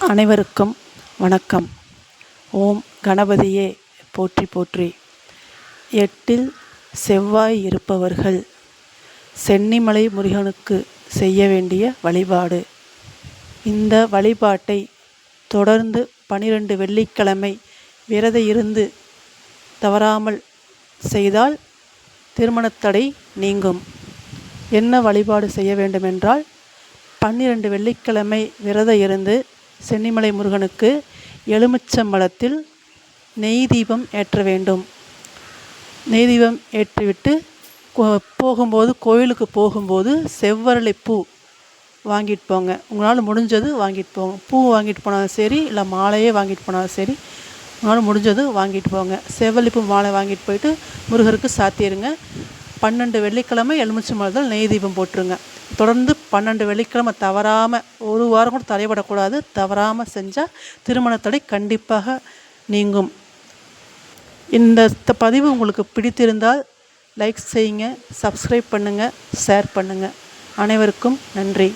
அனைவருக்கும் வணக்கம். ஓம் கணபதியே போற்றி போற்றி. எட்டில் செவ்வாய் இருப்பவர்கள் சென்னிமலை முருகனுக்கு செய்ய வேண்டிய வழிபாடு. இந்த வழிபாட்டை தொடர்ந்து பனிரெண்டு வெள்ளிக்கிழமை விரத இருந்து தவறாமல் செய்தால் திருமணத்தடை நீங்கும். என்ன வழிபாடு செய்ய வேண்டுமென்றால் பன்னிரண்டு வெள்ளிக்கிழமை விரத இருந்து சென்னிமலை முருகனுக்கு எலுமிச்சம்பழத்தில் நெய் தீபம் ஏற்ற வேண்டும். நெய் தீபம் ஏற்றிவிட்டு கோ- போகும்போது கோயிலுக்கு போகும்போது செவ்வரளி பூ வாங்கிட்டு போங்க. உங்களால் முடிஞ்சது வாங்கிட்டு போங்க. பூ வாங்கிட்டு போனாலும் சரி இல்லை மாலையே வாங்கிட்டு போனாலும் சரி உங்களால் முடிஞ்சது வாங்கிட்டு போங்க. செவ்வரளிப்பூ மாலை வாங்கிட்டு போயிட்டு முருகருக்கு சாத்திடுங்க பன்னெண்டு வெள்ளிக்கிழமை எலுமிச்சம்பழத்தில் நெய் தீபம் போட்டுருங்க. தொடர்ந்து பன்னெண்டு வெள்ளிக்கிழமை தவறாமல் ஒரு வாரம் கூட தடைபடக்கூடாது தவறாமல் செஞ்சால் திருமணத்தடை கண்டிப்பாக நீங்கும். இந்த பதிவு உங்களுக்கு பிடித்திருந்தால் லைக் செய்யுங்க சப்ஸ்கிரைப் பண்ணுங்கள் ஷேர் பண்ணுங்கள் அனைவருக்கும் நன்றி.